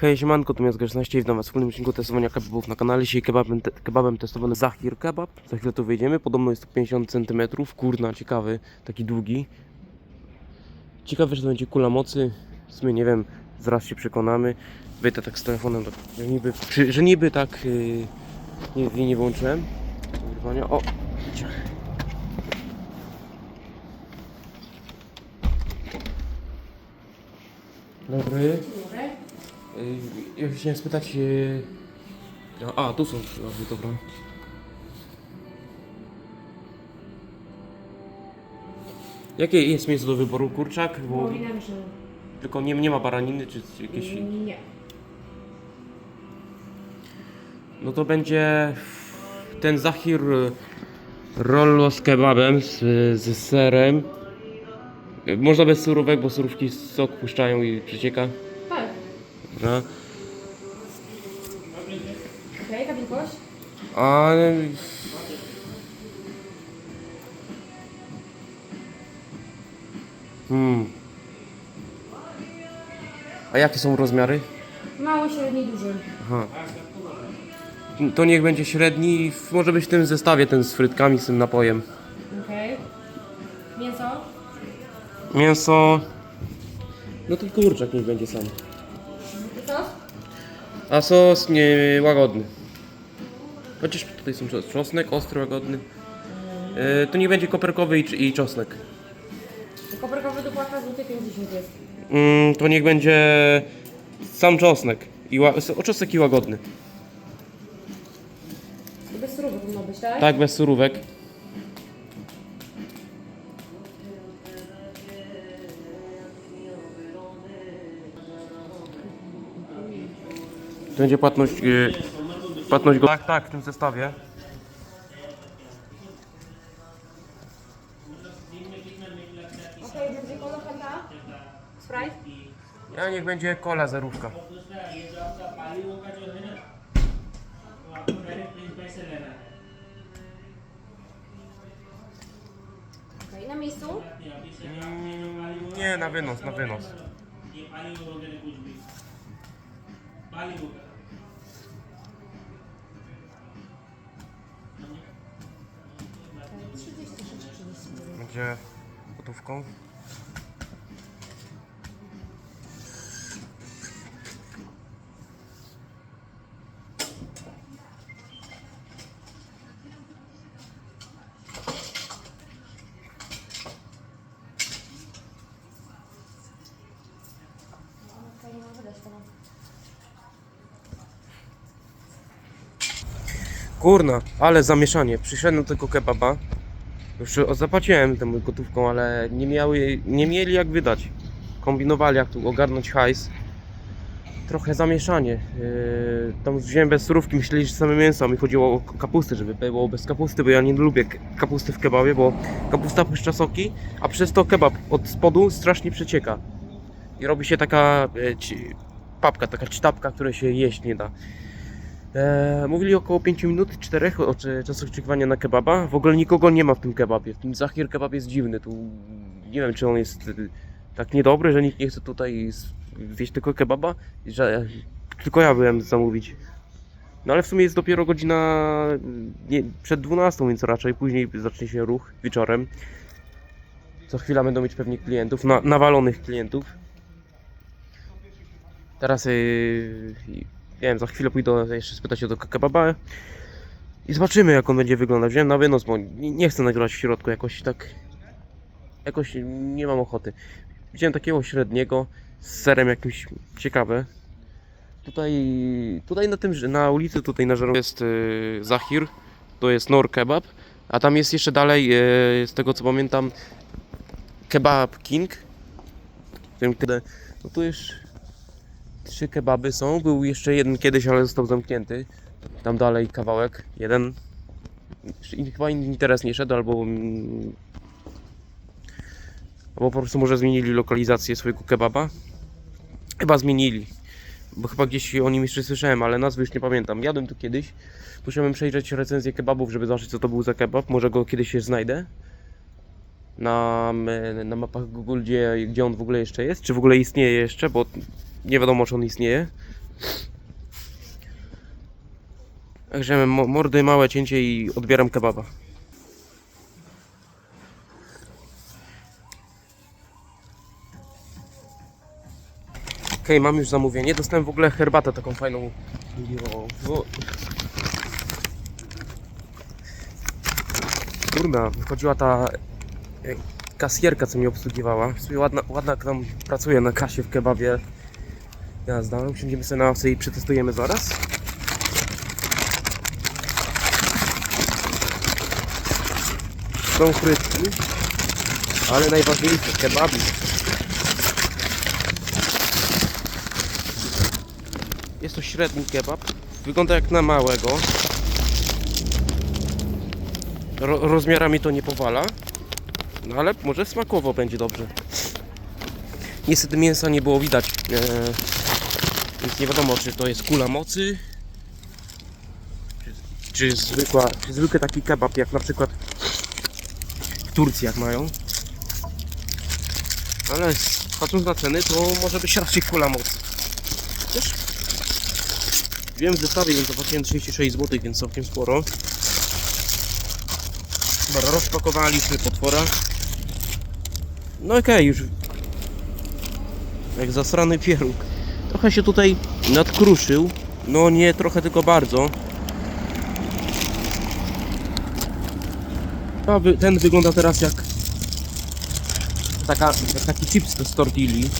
Hej, siemanko, tu jest Grzesznaście i witam was w wspólnym odcinku testowania kebabów na kanale. Dzisiaj kebabem, te, kebabem testowany Zahir kebab. Za chwilę tu wyjdziemy, podobno jest to 50 cm. Kurna, ciekawy, taki długi. Ciekawe, że to będzie kula mocy. W sumie nie wiem, zaraz się przekonamy. Wyjdę tak z telefonem, tak, że niby, przy, że niby tak yy, nie, nie, włączyłem. Nagrywania. O! ciach. Dobry. Yy, Ja chciałem spytać. Yy... A, tu są kebaby, dobra. Jakie jest miejsce do wyboru? Kurczak? Bo mieszana. tylko nie, nie ma baraniny czy jakieś. Nie. No to będzie ten Zahir y, rollo z kebabem, z, z serem. Y, Można bez surówek, bo surówki sok puszczają i przecieka. Dobra. Okej, okay, wielkość? A... Hmm. A jakie są rozmiary? Mały, średni, duży. Aha. To niech będzie średni i może być w tym zestawie ten z frytkami, z tym napojem. Okej. Mięso? Mięso... No to kurczak niech będzie sam. Sos? A sos nie łagodny. Chociaż tutaj są czos- czosnek, ostry, łagodny. E, to nie będzie koperkowy i, i czosnek. Koperkowy dopłata złoty 50 jest. Mm, to niech będzie sam czosnek. I ła- o czosnek i łagodny. I bez surówek ma być, tak? Tak, bez surówek. To będzie płatność, yy, płatność go... Tak, tak, w tym zestawie. Ja niech będzie kola zarówka. Okay, na miejscu? Nie, na wynos, na wynos. Będzie gotówką. Kurna, ale zamieszanie. Przyszedłem do tego kebaba. Już zapłaciłem temu gotówką, ale nie, miały, nie mieli jak wydać. Kombinowali jak tu ogarnąć hajs. Trochę zamieszanie. Yy, tam wziąłem bez surówki, myśleli, że same mięso, a mi chodziło o kapustę, żeby było bez kapusty, bo ja nie lubię kapusty w kebabie, bo kapusta puszcza soki, a przez to kebab od spodu strasznie przecieka. I robi się taka ci, papka, taka cztapka, której się jeść nie da. E, mówili około 5 minut, 4 o czasu oczekiwania na kebaba. W ogóle nikogo nie ma w tym kebabie. W tym Zahir kebab jest dziwny. Tu nie wiem, czy on jest y, tak niedobry, że nikt nie chce tutaj zjeść tylko kebaba, że tylko ja byłem zamówić. No ale w sumie jest dopiero godzina y, nie, przed 12, więc raczej później zacznie się ruch wieczorem. Co chwila będą mieć pewnie klientów, na, nawalonych klientów. Teraz yy, wiem, za chwilę pójdę jeszcze spytać się do kebaba i zobaczymy jak on będzie wyglądać. Wziąłem na wynos, bo nie, chcę nagrywać w środku jakoś tak. Jakoś nie mam ochoty. Wziąłem takiego średniego z serem jakimś ciekawe. Tutaj, tutaj na tym, na ulicy, tutaj na żeru jest yy, Zahir, to jest Nor Kebab, a tam jest jeszcze dalej, yy, z tego co pamiętam, Kebab King. No tu już trzy kebaby są. Był jeszcze jeden kiedyś, ale został zamknięty. Tam dalej kawałek, jeden. Chyba inni teraz nie szedł, albo. Albo po prostu może zmienili lokalizację swojego kebaba. Chyba zmienili. Bo chyba gdzieś o nim jeszcze słyszałem, ale nazwy już nie pamiętam. Jadłem tu kiedyś. Musiałem przejrzeć recenzję kebabów, żeby zobaczyć co to był za kebab. Może go kiedyś się znajdę. Na, na mapach Google, gdzie, gdzie on w ogóle jeszcze jest. Czy w ogóle istnieje jeszcze, bo nie wiadomo czy on istnieje. Także mo- mordy, małe cięcie i odbieram kebaba. Okej, mam już zamówienie. Dostałem w ogóle herbatę taką fajną. Jo. Kurna, wychodziła ta e, kasjerka, co mnie obsługiwała. W sumie ładna, ładna tam pracuje na kasie w kebabie. Jazda, usiądziemy sobie na ławce i przetestujemy zaraz. Są frytki, ale najważniejsze kebabi. Jest to średni kebab. Wygląda jak na małego. Ro rozmiarami to nie powala. No ale może smakowo będzie dobrze. Niestety mięsa nie było widać. Eee, więc nie wiadomo czy to jest kula mocy. Czy, zwykła, czy zwykły taki kebab jak na przykład w Turcji jak mają. Ale patrząc na ceny to może być raczej kula mocy. Wiem w zestawie, więc zapłaciłem 36 zł, więc całkiem sporo. Dobra, rozpakowaliśmy potwora. No okej, już jak zasrany pieróg. Trochę się tutaj nadkruszył. No nie trochę, tylko bardzo. Ten wygląda teraz jak taka, jak taki chips z tortilli.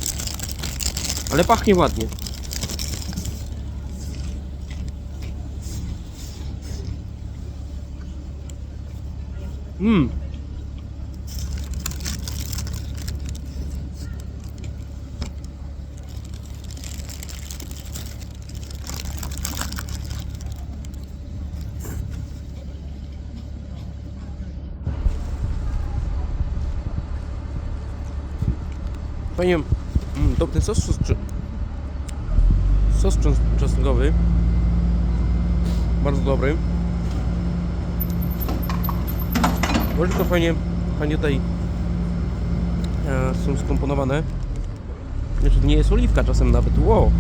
Ale pachnie ładnie. Mmm. Mm, to ten sos, sos, sos czos- czosnkowy. Bardzo dobry. Łyżko fajnie, fajnie tutaj e, są skomponowane. Znaczy, to nie jest oliwka czasem nawet. Wow.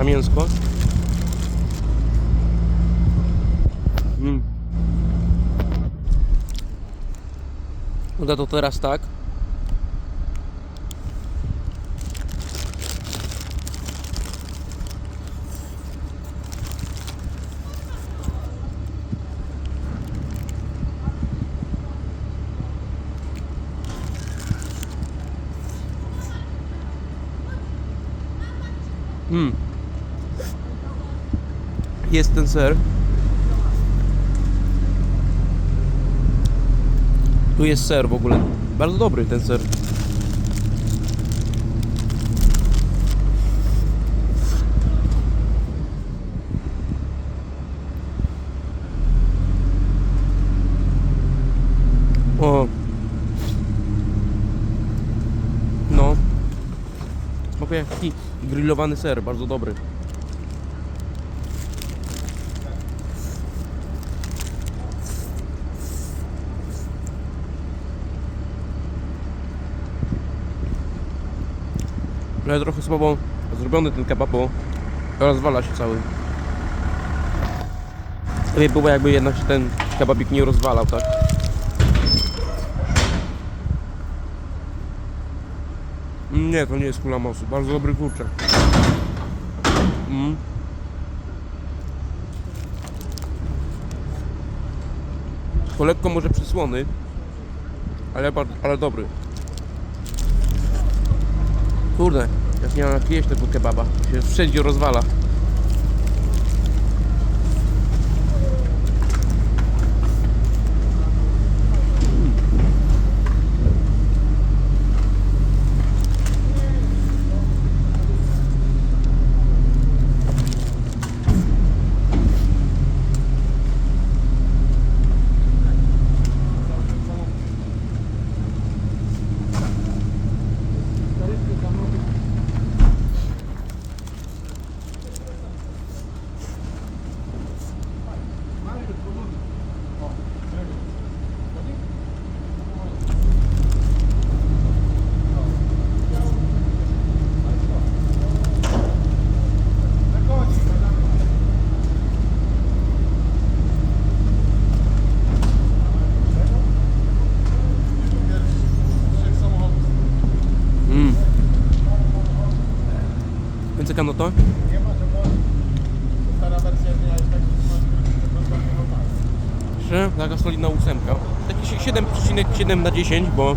A mięsko? Mm. Uda to teraz tak. Mm. Jest ten ser. Tu jest ser w ogóle. Bardzo dobry ten ser. O. No. Jak taki grillowany ser, bardzo dobry. Ale trochę słabo zrobiony ten kebab, bo rozwala się cały. Lepiej było jakby jednak się ten kebabik nie rozwalał, tak? Nie, to nie jest kula mocy. Bardzo dobry kurczak. Mm. To lekko może przysłony, ale, ale dobry. Kurde, jak nie mam jak jeść tego kebaba. Się wszędzie rozwala. No to? Nie ma, że bo stara wersja miała już taki Że taka solidna ósemka. Taki 7,7 na 10, bo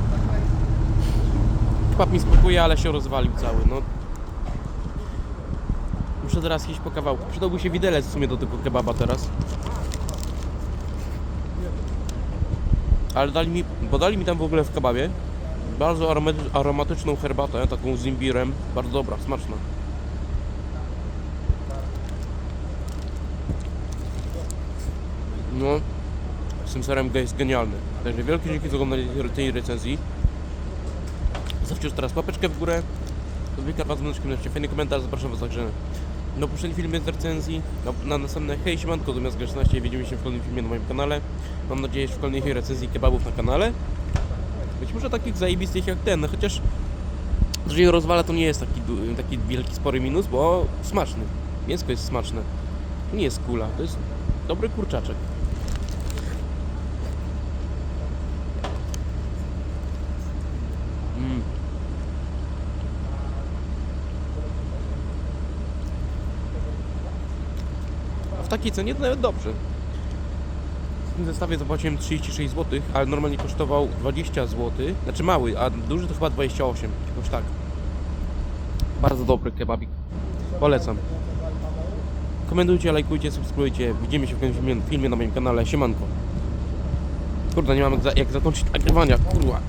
kebab mi spokuje, ale się rozwalił cały. No. Muszę teraz iść po kawałku. Przydałby się widelec w sumie do tego kebaba teraz. Ale dali mi, bo dali mi tam w ogóle w kebabie bardzo aromaty- aromatyczną herbatę, taką z imbirem. Bardzo dobra, smaczna. No, z tym jest genialny. Także wielkie dzięki za oglądanie tej recenzji. Zostawcie już teraz łapeczkę w górę. Zwykle was będę fajny komentarz, zapraszam was także na poprzedni filmie z recenzji, na, na następne hej siemanko, zamiast G16 widzimy się w kolejnym filmie na moim kanale. Mam nadzieję, że w kolejnej recenzji kebabów na kanale. Być może takich zajebistych jak ten, no chociaż że je rozwala to nie jest taki, taki wielki, spory minus, bo smaczny. Mięsko jest smaczne. To nie jest kula, to jest dobry kurczaczek. Takiej cenie to nawet dobrze. W tym zestawie zapłaciłem 36 zł, ale normalnie kosztował 20 zł. Znaczy mały, a duży to chyba 28, jakoś tak. Bardzo dobry kebabik. Polecam. Komentujcie, lajkujcie, subskrybujcie. Widzimy się w kolejnym filmie, na moim kanale. Siemanko. Kurde, nie mam jak, za, jak zakończyć nagrywania, kurwa.